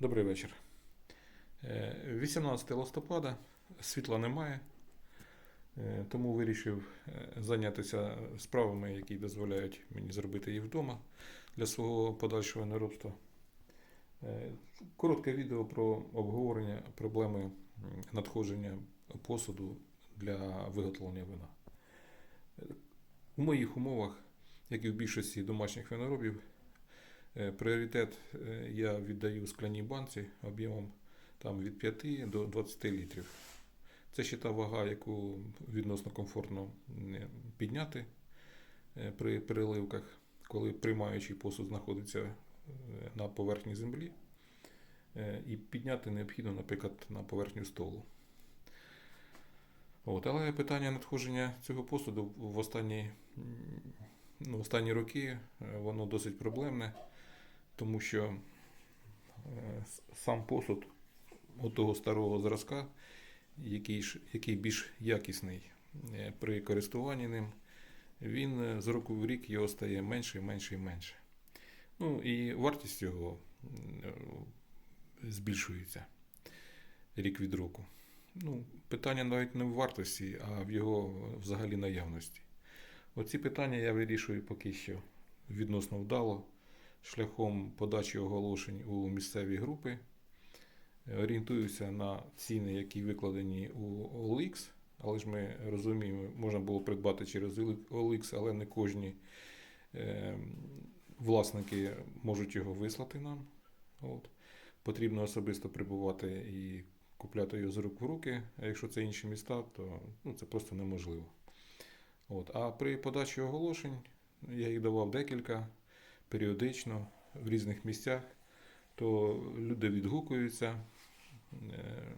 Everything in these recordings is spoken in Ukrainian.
Добрий вечір. Е, 18 листопада, світла немає, е, тому вирішив е, зайнятися справами, які дозволяють мені зробити їх вдома для свого подальшого неробства. Е, Коротке відео про обговорення проблеми надходження посуду для виготовлення вина. Е, У моїх умовах, як і в більшості домашніх виноробів, Е, Пріоритет е, я віддаю скляній банці об'ємом там, від 5 до 20 літрів. Це ще та вага, яку відносно комфортно е, підняти е, при переливках, коли приймаючий посуд знаходиться е, на поверхні землі. Е, І підняти необхідно, наприклад, на поверхню столу. От, але питання надходження цього посуду в останні, ну, останні роки е, воно досить проблемне тому що е, сам посуд от того старого зразка, який, який більш якісний е, при користуванні ним, він е, з року в рік його стає менше менше і менше. Ну і вартість його збільшується рік від року. Ну, питання навіть не в вартості, а в його взагалі наявності. Оці питання я вирішую поки що відносно вдало шляхом подачі оголошень у місцеві групи. Е, Орієнтуюся на ціни, які викладені у OLX, але ж ми розуміємо, можна було придбати через OLX, але не кожні е, власники можуть його вислати нам. От. Потрібно особисто прибувати і купляти його з рук в руки. А якщо це інші міста, то ну, це просто неможливо. От. А при подачі оголошень я їх давав декілька періодично в різних місцях, то люди відгукуються, е,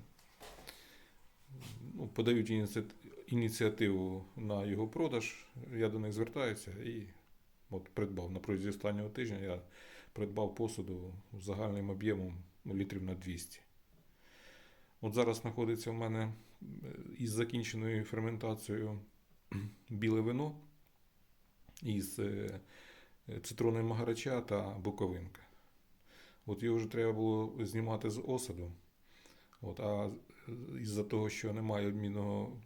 ну, подають ініці- ініціативу на його продаж. Я до них звертаюся і от придбав. На протязі останнього тижня я придбав посуду загальним об'ємом ну, літрів на 200. От зараз знаходиться в мене е, із закінченою ферментацією біле вино із е, цитрони магарача та буковинка. От його вже треба було знімати з осаду. От, а із-за того, що немає обмінного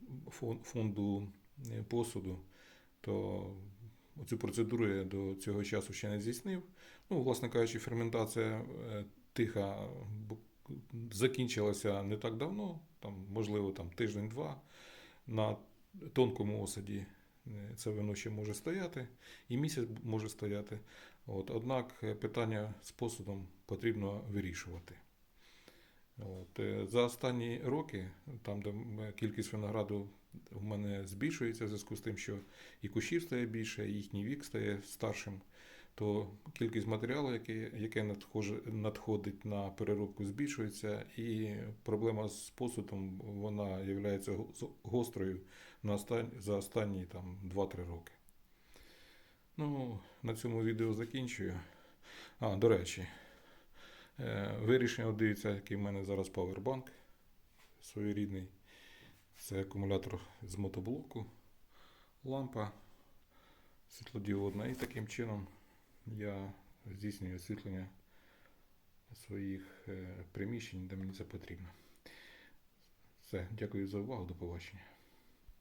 фонду е, посуду, то цю процедуру я до цього часу ще не здійснив. Ну, власне кажучи, ферментація е, тиха закінчилася не так давно, там, можливо, там тиждень-два. На тонкому осаді це вино ще може стояти, і місяць може стояти. От, однак е, питання з посудом потрібно вирішувати. От, е, за останні роки, там, де кількість винограду в мене збільшується в зв'язку з тим, що і кущів стає більше, і їхній вік стає старшим, то кількість матеріалу, яке, яке надходить на переробку, збільшується, і проблема з посудом вона є гострою на остан... за останні там, 2-3 роки. Ну, на цьому відео закінчую. А, до речі, е, вирішення, дивіться, який в мене зараз павербанк своєрідний. Це акумулятор з мотоблоку, лампа світлодіодна. І таким чином я здійснюю освітлення своїх е, приміщень, де мені це потрібно. Все, дякую за увагу, до побачення.